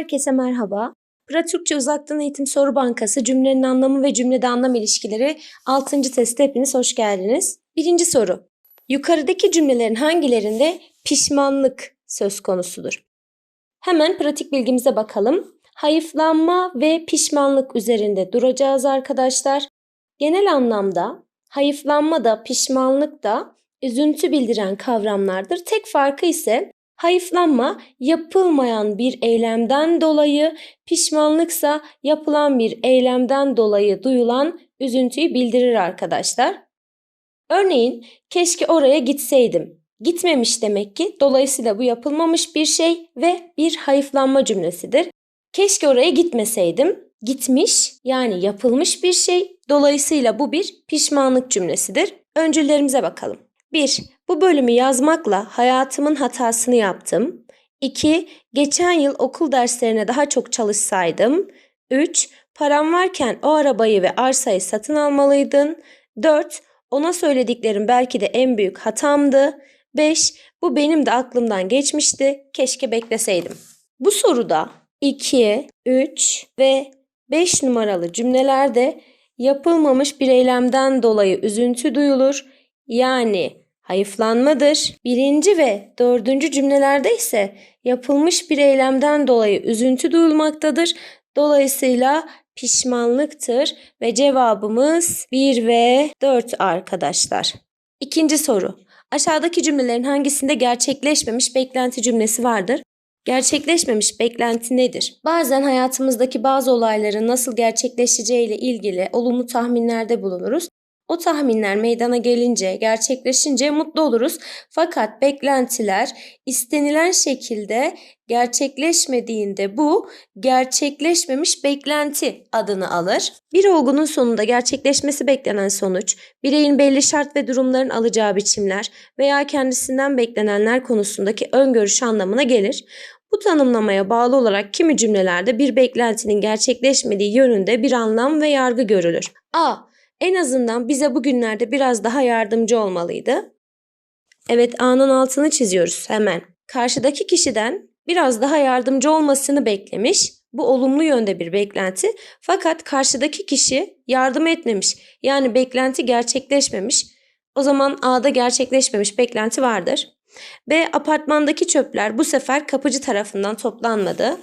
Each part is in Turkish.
Herkese merhaba. Pratikçe Uzaktan Eğitim Soru Bankası cümlenin anlamı ve cümlede anlam ilişkileri 6. testte hepiniz hoş geldiniz. Birinci soru. Yukarıdaki cümlelerin hangilerinde pişmanlık söz konusudur? Hemen pratik bilgimize bakalım. Hayıflanma ve pişmanlık üzerinde duracağız arkadaşlar. Genel anlamda hayıflanma da pişmanlık da üzüntü bildiren kavramlardır. Tek farkı ise Hayıflanma yapılmayan bir eylemden dolayı, pişmanlıksa yapılan bir eylemden dolayı duyulan üzüntüyü bildirir arkadaşlar. Örneğin keşke oraya gitseydim. Gitmemiş demek ki dolayısıyla bu yapılmamış bir şey ve bir hayıflanma cümlesidir. Keşke oraya gitmeseydim. Gitmiş yani yapılmış bir şey dolayısıyla bu bir pişmanlık cümlesidir. Öncüllerimize bakalım. 1. Bu bölümü yazmakla hayatımın hatasını yaptım. 2. Geçen yıl okul derslerine daha çok çalışsaydım. 3. Param varken o arabayı ve arsayı satın almalıydın. 4. Ona söylediklerim belki de en büyük hatamdı. 5. Bu benim de aklımdan geçmişti. Keşke bekleseydim. Bu soruda 2, 3 ve 5 numaralı cümlelerde yapılmamış bir eylemden dolayı üzüntü duyulur. Yani hayıflanmadır. Birinci ve dördüncü cümlelerde ise yapılmış bir eylemden dolayı üzüntü duyulmaktadır. Dolayısıyla pişmanlıktır ve cevabımız 1 ve 4 arkadaşlar. İkinci soru. Aşağıdaki cümlelerin hangisinde gerçekleşmemiş beklenti cümlesi vardır? Gerçekleşmemiş beklenti nedir? Bazen hayatımızdaki bazı olayların nasıl gerçekleşeceğiyle ilgili olumlu tahminlerde bulunuruz. O tahminler meydana gelince, gerçekleşince mutlu oluruz. Fakat beklentiler istenilen şekilde gerçekleşmediğinde bu gerçekleşmemiş beklenti adını alır. Bir olgunun sonunda gerçekleşmesi beklenen sonuç, bireyin belli şart ve durumların alacağı biçimler veya kendisinden beklenenler konusundaki öngörüş anlamına gelir. Bu tanımlamaya bağlı olarak kimi cümlelerde bir beklentinin gerçekleşmediği yönünde bir anlam ve yargı görülür. A en azından bize bugünlerde biraz daha yardımcı olmalıydı. Evet A'nın altını çiziyoruz hemen. Karşıdaki kişiden biraz daha yardımcı olmasını beklemiş. Bu olumlu yönde bir beklenti. Fakat karşıdaki kişi yardım etmemiş. Yani beklenti gerçekleşmemiş. O zaman A'da gerçekleşmemiş beklenti vardır. B. Apartmandaki çöpler bu sefer kapıcı tarafından toplanmadı.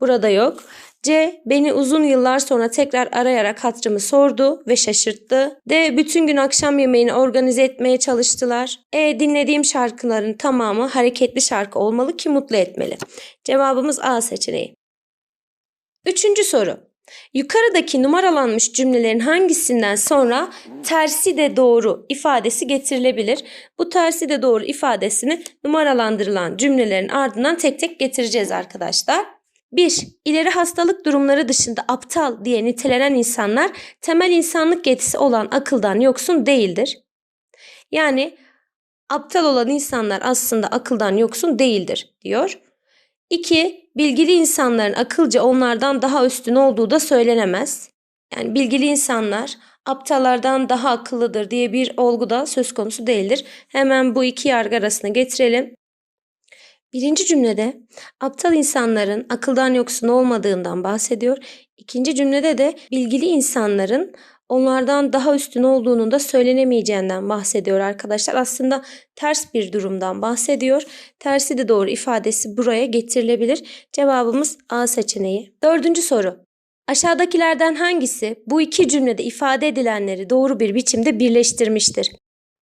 Burada yok. C. Beni uzun yıllar sonra tekrar arayarak hatırımı sordu ve şaşırttı. D. Bütün gün akşam yemeğini organize etmeye çalıştılar. E. Dinlediğim şarkıların tamamı hareketli şarkı olmalı ki mutlu etmeli. Cevabımız A seçeneği. Üçüncü soru. Yukarıdaki numaralanmış cümlelerin hangisinden sonra tersi de doğru ifadesi getirilebilir? Bu tersi de doğru ifadesini numaralandırılan cümlelerin ardından tek tek getireceğiz arkadaşlar. 1. İleri hastalık durumları dışında aptal diye nitelenen insanlar temel insanlık yetisi olan akıldan yoksun değildir. Yani aptal olan insanlar aslında akıldan yoksun değildir diyor. 2. Bilgili insanların akılca onlardan daha üstün olduğu da söylenemez. Yani bilgili insanlar aptallardan daha akıllıdır diye bir olgu da söz konusu değildir. Hemen bu iki yargı arasına getirelim. Birinci cümlede aptal insanların akıldan yoksun olmadığından bahsediyor. İkinci cümlede de bilgili insanların onlardan daha üstün olduğunun da söylenemeyeceğinden bahsediyor arkadaşlar. Aslında ters bir durumdan bahsediyor. Tersi de doğru ifadesi buraya getirilebilir. Cevabımız A seçeneği. Dördüncü soru. Aşağıdakilerden hangisi bu iki cümlede ifade edilenleri doğru bir biçimde birleştirmiştir?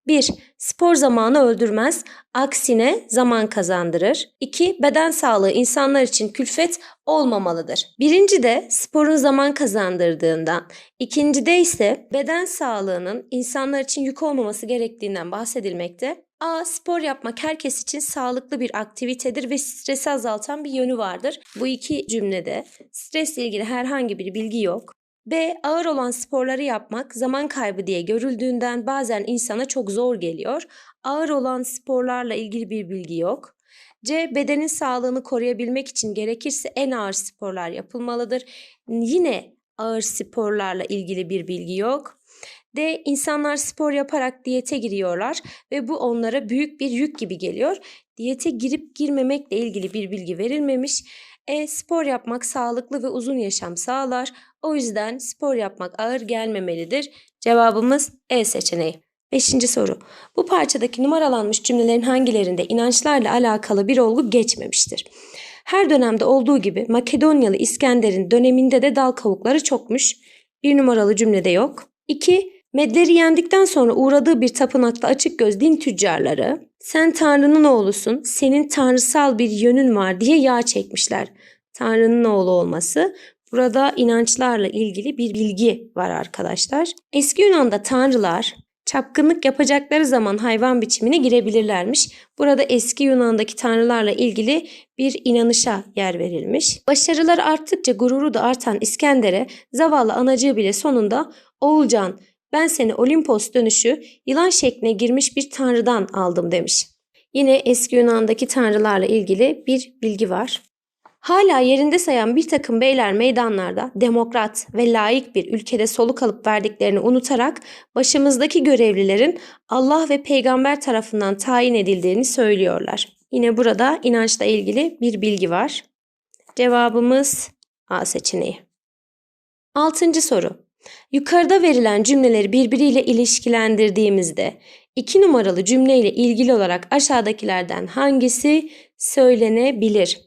1. Spor zamanı öldürmez, aksine zaman kazandırır. 2. Beden sağlığı insanlar için külfet olmamalıdır. Birinci de sporun zaman kazandırdığından, ikinci de ise beden sağlığının insanlar için yük olmaması gerektiğinden bahsedilmekte. A. Spor yapmak herkes için sağlıklı bir aktivitedir ve stresi azaltan bir yönü vardır. Bu iki cümlede stresle ilgili herhangi bir bilgi yok. B. Ağır olan sporları yapmak zaman kaybı diye görüldüğünden bazen insana çok zor geliyor. Ağır olan sporlarla ilgili bir bilgi yok. C. Bedenin sağlığını koruyabilmek için gerekirse en ağır sporlar yapılmalıdır. Yine ağır sporlarla ilgili bir bilgi yok. D. İnsanlar spor yaparak diyete giriyorlar ve bu onlara büyük bir yük gibi geliyor. Diyete girip girmemekle ilgili bir bilgi verilmemiş. E. Spor yapmak sağlıklı ve uzun yaşam sağlar. O yüzden spor yapmak ağır gelmemelidir. Cevabımız E seçeneği. Beşinci soru. Bu parçadaki numaralanmış cümlelerin hangilerinde inançlarla alakalı bir olgu geçmemiştir? Her dönemde olduğu gibi Makedonyalı İskender'in döneminde de dal kavukları çokmuş. Bir numaralı cümlede yok. 2. Medleri yendikten sonra uğradığı bir tapınakta açık göz din tüccarları sen Tanrı'nın oğlusun, senin tanrısal bir yönün var diye yağ çekmişler. Tanrı'nın oğlu olması. Burada inançlarla ilgili bir bilgi var arkadaşlar. Eski Yunan'da tanrılar çapkınlık yapacakları zaman hayvan biçimine girebilirlermiş. Burada eski Yunan'daki tanrılarla ilgili bir inanışa yer verilmiş. Başarılar arttıkça gururu da artan İskender'e zavallı anacığı bile sonunda Oğulcan ben seni Olimpos dönüşü yılan şekline girmiş bir tanrıdan aldım demiş. Yine eski Yunan'daki tanrılarla ilgili bir bilgi var. Hala yerinde sayan bir takım beyler meydanlarda demokrat ve layık bir ülkede soluk alıp verdiklerini unutarak başımızdaki görevlilerin Allah ve peygamber tarafından tayin edildiğini söylüyorlar. Yine burada inançla ilgili bir bilgi var. Cevabımız A seçeneği. Altıncı soru. Yukarıda verilen cümleleri birbiriyle ilişkilendirdiğimizde iki numaralı cümleyle ilgili olarak aşağıdakilerden hangisi söylenebilir?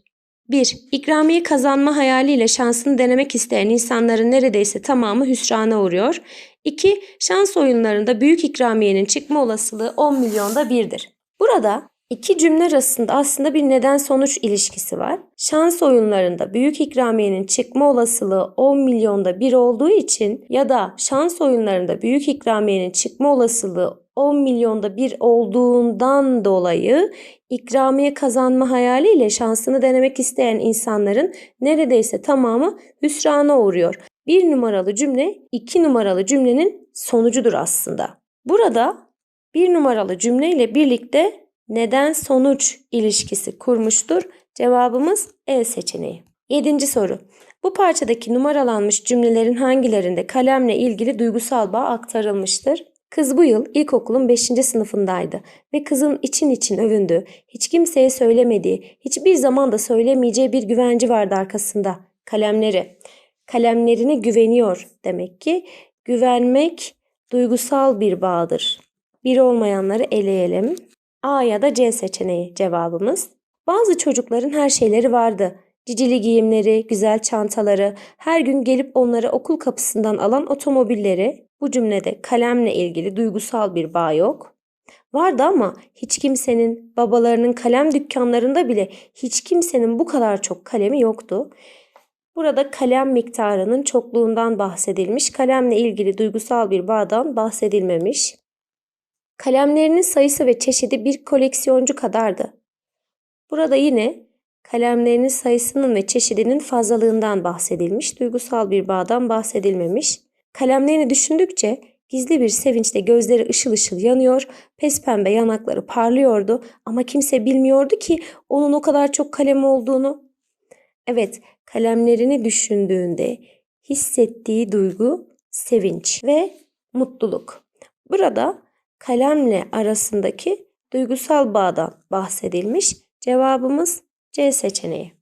1. İkramiye kazanma hayaliyle şansını denemek isteyen insanların neredeyse tamamı hüsrana uğruyor. 2. Şans oyunlarında büyük ikramiyenin çıkma olasılığı 10 milyonda birdir. Burada iki cümle arasında aslında bir neden sonuç ilişkisi var. Şans oyunlarında büyük ikramiyenin çıkma olasılığı 10 milyonda bir olduğu için ya da şans oyunlarında büyük ikramiyenin çıkma olasılığı 10 milyonda bir olduğundan dolayı ikramiye kazanma hayaliyle şansını denemek isteyen insanların neredeyse tamamı hüsrana uğruyor. Bir numaralı cümle iki numaralı cümlenin sonucudur aslında. Burada bir numaralı cümle ile birlikte neden sonuç ilişkisi kurmuştur. Cevabımız E seçeneği. Yedinci soru. Bu parçadaki numaralanmış cümlelerin hangilerinde kalemle ilgili duygusal bağ aktarılmıştır? Kız bu yıl ilkokulun 5. sınıfındaydı ve kızın için için övündü. Hiç kimseye söylemediği, hiçbir zaman da söylemeyeceği bir güvenci vardı arkasında. Kalemleri. Kalemlerine güveniyor demek ki. Güvenmek duygusal bir bağdır. Bir olmayanları eleyelim. A ya da C seçeneği cevabımız. Bazı çocukların her şeyleri vardı. Cicili giyimleri, güzel çantaları, her gün gelip onları okul kapısından alan otomobilleri. Bu cümlede kalemle ilgili duygusal bir bağ yok. Vardı ama hiç kimsenin, babalarının kalem dükkanlarında bile hiç kimsenin bu kadar çok kalemi yoktu. Burada kalem miktarının çokluğundan bahsedilmiş, kalemle ilgili duygusal bir bağdan bahsedilmemiş. Kalemlerinin sayısı ve çeşidi bir koleksiyoncu kadardı. Burada yine kalemlerinin sayısının ve çeşidinin fazlalığından bahsedilmiş, duygusal bir bağdan bahsedilmemiş. Kalemlerini düşündükçe gizli bir sevinçle gözleri ışıl ışıl yanıyor, pespembe yanakları parlıyordu ama kimse bilmiyordu ki onun o kadar çok kalem olduğunu. Evet, kalemlerini düşündüğünde hissettiği duygu sevinç ve mutluluk. Burada kalemle arasındaki duygusal bağdan bahsedilmiş. Cevabımız C seçeneği.